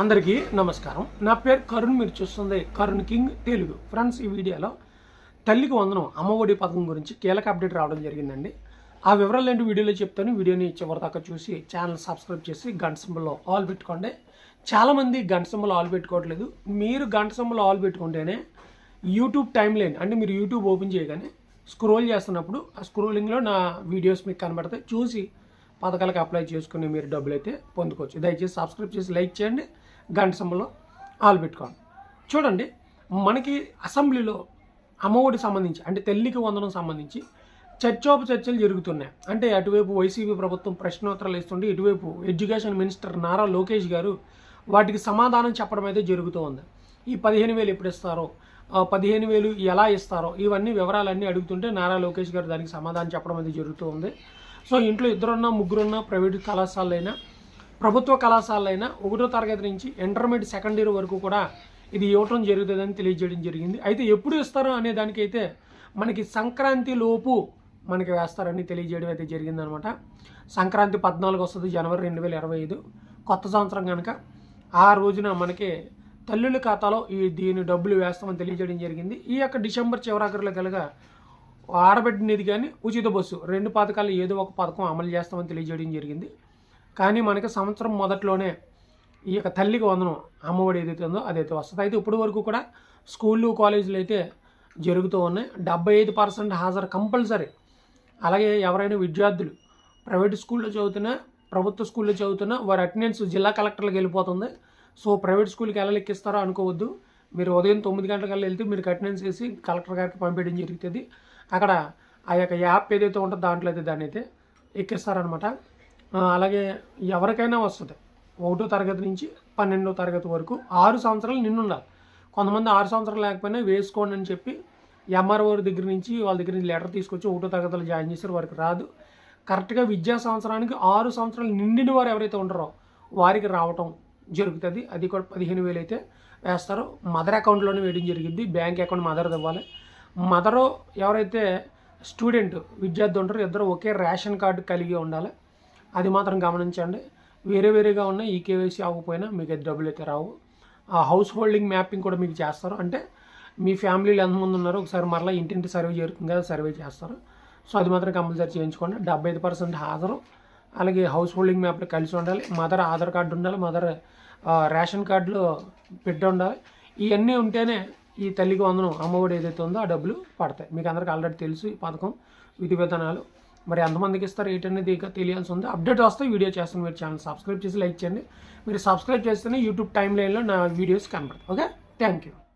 అందరికీ నమస్కారం. నా పేరు కరుణ్ మీరు చూస్తుంది కరుణ్ కింగ్ తెలుగు. ఫ్రెండ్స్ ఈ వీడియోలో తల్లికి వందనం అమ్మఒడి పథకం గురించి కీలక అప్డేట్ రావడం జరిగిందండి. ఆ వివరాలు ఏంటి వీడియోలో చెప్తాను. వీడియోని చివరిదాకా చూసి ఛానల్ సబ్స్క్రైబ్ చేసి గంట సింబల్లో ఆల్ పెట్టుకోండి. చాలామంది గంట సింబల్ ఆల్ పెట్టుకోవట్లేదు. మీరు గంట సింబల్ ఆల్ పెట్టుకుంటేనే యూట్యూబ్ టైం లైన్ అంటే మీరు యూట్యూబ్ ఓపెన్ చేయగానే స్క్రోల్ చేస్తున్నప్పుడు ఆ స్క్రోలింగ్లో నా వీడియోస్ మీకు కనబడతాయి. చూసి పథకాలకు అప్లై చేసుకుని మీరు డబ్బులు అయితే పొందుకోవచ్చు. దయచేసి సబ్స్క్రైబ్ చేసి లైక్ చేయండి. గంట సమయంలో ఆలు పెట్టుకోండి చూడండి మనకి అసెంబ్లీలో అమ్మఒడి సంబంధించి అంటే తల్లికి వందనం సంబంధించి చర్చోప చర్చలు జరుగుతున్నాయి. అంటే అటువైపు వైసీపీ ప్రభుత్వం ప్రశ్నోత్తరాలు ఇస్తుంటే ఇటువైపు ఎడ్యుకేషన్ మినిస్టర్ నారా లోకేష్ గారు వాటికి సమాధానం చెప్పడం అయితే జరుగుతూ ఉంది. ఈ పదిహేను వేలు ఎప్పుడు ఇస్తారో పదిహేను వేలు ఎలా ఇస్తారో ఇవన్నీ వివరాలన్నీ అడుగుతుంటే నారా లోకేష్ గారు దానికి సమాధానం చెప్పడం అయితే జరుగుతూ ఉంది. సో ఇంట్లో ఇద్దరున్నా ముగ్గురున్నా ప్రైవేట్ కళాశాలైనా ప్రభుత్వ కళాశాలైన ఒకటో తరగతి నుంచి ఇంటర్మీడియట్ సెకండ్ ఇయర్ వరకు కూడా ఇది ఇవ్వటం జరుగుతుందని తెలియజేయడం జరిగింది. అయితే ఎప్పుడు ఇస్తారు అనే దానికైతే మనకి సంక్రాంతి లోపు మనకి వేస్తారని తెలియజేయడం అయితే జరిగిందనమాట. సంక్రాంతి పద్నాలుగు వస్తుంది జనవరి రెండు వేల ఇరవై ఐదు. కొత్త సంవత్సరం కనుక ఆ రోజున మనకి తల్లుల ఖాతాలో ఈ దీని డబ్బులు వేస్తామని తెలియజేయడం జరిగింది. ఈ యొక్క డిసెంబర్ చివరాఖరిలో కలగా ఆడబిడ్డనిది కానీ ఉచిత బస్సు రెండు పథకాలు ఏదో ఒక పథకం అమలు చేస్తామని తెలియజేయడం జరిగింది. కానీ మనకి సంవత్సరం మొదట్లోనే ఈ యొక్క తల్లికి వందనం అమ్మఒడి ఏదైతే ఉందో అదైతే వస్తుంది. అయితే ఇప్పటి వరకు కూడా స్కూళ్ళు కాలేజీలు అయితే జరుగుతూ ఉన్నాయి. డెబ్బై ఐదు పర్సెంట్ హాజరు కంపల్సరీ. అలాగే ఎవరైనా విద్యార్థులు ప్రైవేట్ స్కూల్లో చదువుతున్నా ప్రభుత్వ స్కూల్లో చదువుతున్నా వారి అటెండెన్స్ జిల్లా కలెక్టర్లకు వెళ్ళిపోతుంది. సో ప్రైవేట్ స్కూల్కి ఎలా లెక్కిస్తారో అనుకోవద్దు. మీరు ఉదయం తొమ్మిది గంటలకల్లా వెళ్తే మీరు అటెండెన్స్ వేసి కలెక్టర్ గారికి పంపించడం జరుగుతుంది. అక్కడ ఆ యొక్క యాప్ ఏదైతే ఉంటుందో దాంట్లో అయితే దాన్ని అయితే ఎక్కిస్తారనమాట అలాగే ఎవరికైనా వస్తుంది. ఒకటో తరగతి నుంచి పన్నెండో తరగతి వరకు ఆరు సంవత్సరాలు నిన్నుండాలి. కొంతమంది ఆరు సంవత్సరాలు లేకపోయినా వేసుకోండి అని చెప్పి ఎంఆర్ఓ దగ్గర నుంచి వాళ్ళ దగ్గర నుంచి లెటర్ తీసుకొచ్చి ఒకటో తరగతిలో జాయిన్ చేశారు వారికి రాదు. కరెక్ట్గా విద్యా సంవత్సరానికి ఆరు సంవత్సరాలు నిండిన వారు ఎవరైతే ఉంటారో వారికి రావటం జరుగుతుంది. అది కూడా పదిహేను వేలు అయితే వేస్తారు. మదర్ అకౌంట్లోనే వేయడం జరిగింది. బ్యాంక్ అకౌంట్ మదర్ ఇవ్వాలి. మదరు ఎవరైతే స్టూడెంట్ విద్యార్థి ఉంటారో ఇద్దరు ఒకే రేషన్ కార్డు కలిగి ఉండాలి. అది మాత్రం గమనించండి. వేరే వేరేగా ఉన్న ఈ కేవైసీ అవ్వకపోయినా మీకు అది డబ్బులు అయితే రావు. ఆ హౌస్ హోల్డింగ్ మ్యాపింగ్ కూడా మీకు చేస్తారు. అంటే మీ ఫ్యామిలీలో ఎంతమంది ఉన్నారో ఒకసారి మరలా ఇంటింటి సర్వే జరుగుతుంది కదా సర్వే చేస్తారు. సో అది మాత్రం కంపల్సరీ చేయించుకోండి. డెబ్బై ఐదు పర్సెంట్ హాజరు. అలాగే హౌస్ హోల్డింగ్ మ్యాప్లో కలిసి ఉండాలి. మదర్ ఆధార్ కార్డు ఉండాలి. మదర్ రేషన్ కార్డులో పెట్టి ఉండాలి. ఇవన్నీ ఉంటేనే ఈ తల్లికి వందనం. అమ్మఒడి ఏదైతే ఉందో ఆ డబ్బులు పడతాయి. మీకు అందరికీ ఆల్రెడీ తెలుసు ఈ పథకం విధి విధానాలు మరి ఎంతమందికి ఇస్తారు ఏంటనేది తెలియాల్సి ఉంది అప్డేట్ వస్తే వీడియో చేస్తాను. మీరు ఛానల్ సబ్స్క్రైబ్ చేసి లైక్ చేయండి. మీరు సబ్స్క్రైబ్ చేస్తేనే యూట్యూబ్ టైం లైన్లో నా వీడియోస్ కనబడతాయి. ఓకే? Thank you